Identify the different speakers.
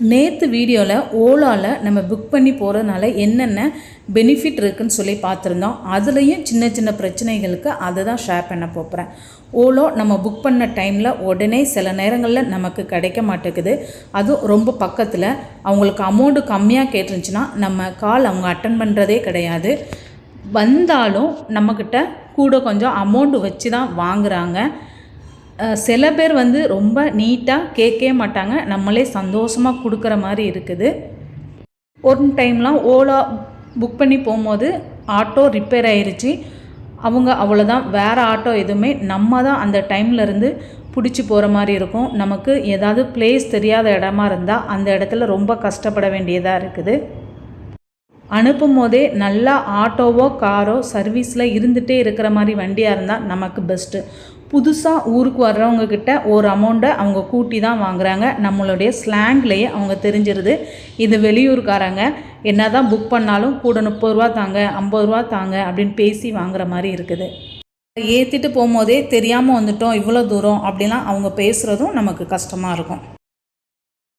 Speaker 1: நேற்று வீடியோவில் ஓலாவில் நம்ம புக் பண்ணி போகிறதுனால என்னென்ன பெனிஃபிட் இருக்குதுன்னு சொல்லி பார்த்துருந்தோம். அதுலேயும் சின்ன சின்ன பிரச்சனைகளுக்கு அதை தான் ஷேர் பண்ண போகிறேன் ஓலோ நம்ம புக் பண்ண டைமில் உடனே சில நேரங்களில் நமக்கு கிடைக்க மாட்டேங்குது. அதுவும் ரொம்ப பக்கத்தில் அவங்களுக்கு அமௌண்ட்டு கம்மியாக கேட்டுருந்துச்சுன்னா நம்ம கால் அவங்க அட்டன் பண்ணுறதே கிடையாது. வந்தாலும் நம்மக்கிட்ட கூட கொஞ்சம் அமௌண்ட்டு வச்சு தான் வாங்குகிறாங்க சில பேர் வந்து ரொம்ப நீட்டாக கேட்கவே மாட்டாங்க. நம்மளே சந்தோஷமாக கொடுக்குற மாதிரி இருக்குது. ஒரு டைம்லாம் ஓலா புக் பண்ணி போகும்போது ஆட்டோ ரிப்பேர் ஆயிடுச்சு அவங்க அவ்வளோதான் வேறு ஆட்டோ எதுவுமே நம்ம தான் அந்த டைம்லேருந்து பிடிச்சி போகிற மாதிரி இருக்கும். நமக்கு ஏதாவது பிளேஸ் தெரியாத இடமா இருந்தால் அந்த இடத்துல ரொம்ப கஷ்டப்பட வேண்டியதாக இருக்குது. அனுப்பும் போதே நல்லா ஆட்டோவோ காரோ சர்வீஸில் இருந்துகிட்டே இருக்கிற மாதிரி வண்டியாக இருந்தால் நமக்கு பெஸ்ட்டு புதுசாக ஊருக்கு வர்றவங்கக்கிட்ட ஒரு அமௌண்ட்டை அவங்க கூட்டி தான் வாங்குறாங்க. நம்மளுடைய ஸ்லாங்லேயே அவங்க தெரிஞ்சிருது. இது வெளியூர்காரங்க என்ன தான் புக் பண்ணாலும் கூட முப்பது ரூபா தாங்க ஐம்பது ரூபா தாங்க அப்படின்னு பேசி வாங்குற மாதிரி இருக்குது. ஏற்றிட்டு போகும்போதே தெரியாமல் வந்துட்டோம் இவ்வளோ தூரம் அப்படிலாம் அவங்க பேசுகிறதும் நமக்கு கஷ்டமாக இருக்கும்.